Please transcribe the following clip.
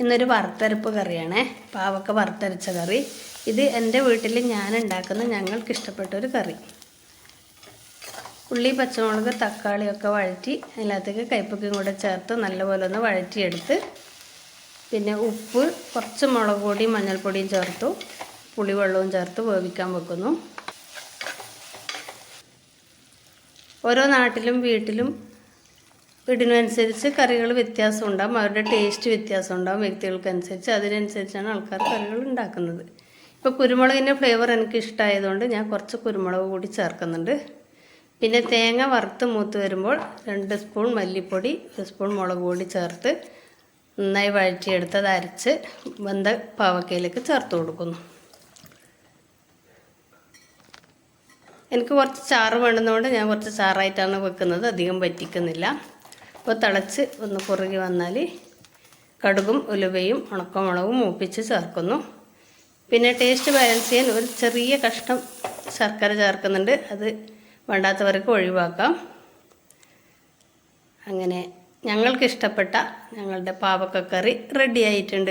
ഇന്നൊരു വറുത്തരപ്പ് കറിയാണ്. പാവക്ക വറുത്തരച്ച കറി. ഇത് എന്റെ വീട്ടിൽ ഞാൻ ഉണ്ടാക്കുന്ന ഞങ്ങൾക്ക് ഇഷ്ടപ്പെട്ട ഒരു കറി. ഉള്ളി പച്ചമുളക് തക്കാളിയൊക്കെ വഴറ്റി അതിനകത്തേക്ക് കയ്പക്കയും കൂടെ ചേർത്ത് നല്ലപോലെ ഒന്ന് വഴറ്റിയെടുത്ത് പിന്നെ ഉപ്പ് കുറച്ച് മുളക് പൊടിയും മഞ്ഞൾപ്പൊടിയും ചേർത്തു. പുളിവെള്ളവും ചേർത്ത് വേവിക്കാൻ വെക്കുന്നു. ഓരോ നാട്ടിലും വീട്ടിലും വീടിനനുസരിച്ച് കറികൾ വ്യത്യാസം ഉണ്ടാകും അവരുടെ ടേസ്റ്റ് വ്യത്യാസം ഉണ്ടാകും വ്യക്തികൾക്കനുസരിച്ച് അതിനനുസരിച്ചാണ് ആൾക്കാർ കറികൾ ഉണ്ടാക്കുന്നത്. ഇപ്പോൾ കുരുമുളകിന്റെ ഫ്ലേവർ എനിക്ക് ഇഷ്ടമായതുകൊണ്ട് ഞാൻ കുറച്ച് കുരുമുളക് കൂടി ചേർക്കുന്നുണ്ട്. പിന്നെ തേങ്ങ വറുത്ത് മൂത്ത് വരുമ്പോൾ രണ്ട് സ്പൂൺ മല്ലിപ്പൊടി ഒരു സ്പൂൺ മുളക് കൂടി ചേർത്ത് നന്നായി വഴറ്റിയെടുത്ത് അത് അരച്ച് വെന്ത പാവക്കയിലേക്ക് ചേർത്ത് കൊടുക്കുന്നു. എനിക്ക് കുറച്ച് ചാറ് വേണ്ടുന്നതുകൊണ്ട് ഞാൻ കുറച്ച് ചാറായിട്ടാണ് വെക്കുന്നത് അധികം വറ്റിക്കുന്നില്ല അപ്പോൾ തിളച്ച് ഒന്ന് കുറുകി വന്നാൽ കടുകും ഉലുവയും ഉണക്കമുളകും മൂപ്പിച്ച് ചേർക്കുന്നു. പിന്നെ ടേസ്റ്റ് ബാലൻസ് ചെയ്യാൻ ഒരു ചെറിയ കഷ്ണം ശർക്കര ചേർക്കുന്നുണ്ട്. അത് വേണ്ടാത്തവർക്ക് ഒഴിവാക്കാം. അങ്ങനെ ഞങ്ങൾക്ക് ഇഷ്ടപ്പെട്ട ഞങ്ങളുടെ പാവക്കക്കറി റെഡി ആയിട്ടുണ്ട്.